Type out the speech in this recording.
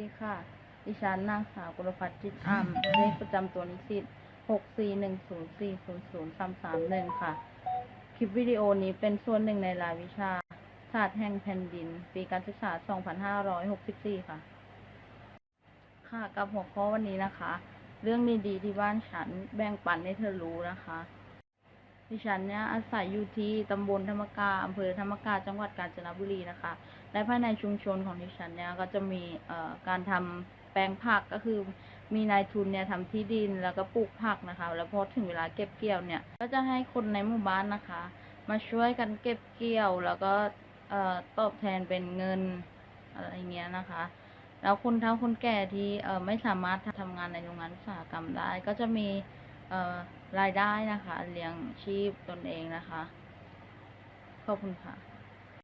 ดิฉันนางสาวกุลพัฒน์จิตอ่ำเลขประจำตัวนิสิตหกสี่หนึ่งศูนย์สี่ศูนย์ศูนย์สามสามหนึ่งค่ะ คลิปวิดีโอนี้เป็นส่วนหนึ่งในรายวิชา ศาสตร์แห่งแผ่นดิน ปีการศึกษา2564ค่ะ ค่ะ กับหัวข้อวันนี้นะคะ เรื่องดีๆที่บ้านฉันแบ่งปันให้เธอรู้นะคะ ดิฉันเนี่ยอาศัยอยู่ที่ตำบลธรรมกาอำเภอธรรมกาจังหวัดกาญจนบุรีนะคะ และภายในชุมชนของดิฉันเนี่ยก็จะมีเอ่อการทำแปลงผักก็คือมีนายทุนเนี่ยทำที่ดินแล้วก็ปลูกผักนะคะ แล้วพอถึงเวลาเก็บเกี่ยวเนี่ย ก็จะให้คนในหมู่บ้านนะคะ มาช่วยกันเก็บเกี่ยวแล้วก็เอ่อตอบแทนเป็นเงินอะไรเงี้ยนะคะ แล้วคนเฒ่าคนแก่ที่เอ่อไม่สามารถทำงานในโรงงานอุตสาหกรรมได้ ก็จะมี รายได้นะคะ เลี้ยงชีพตนเองนะคะ ขอบคุณค่ะ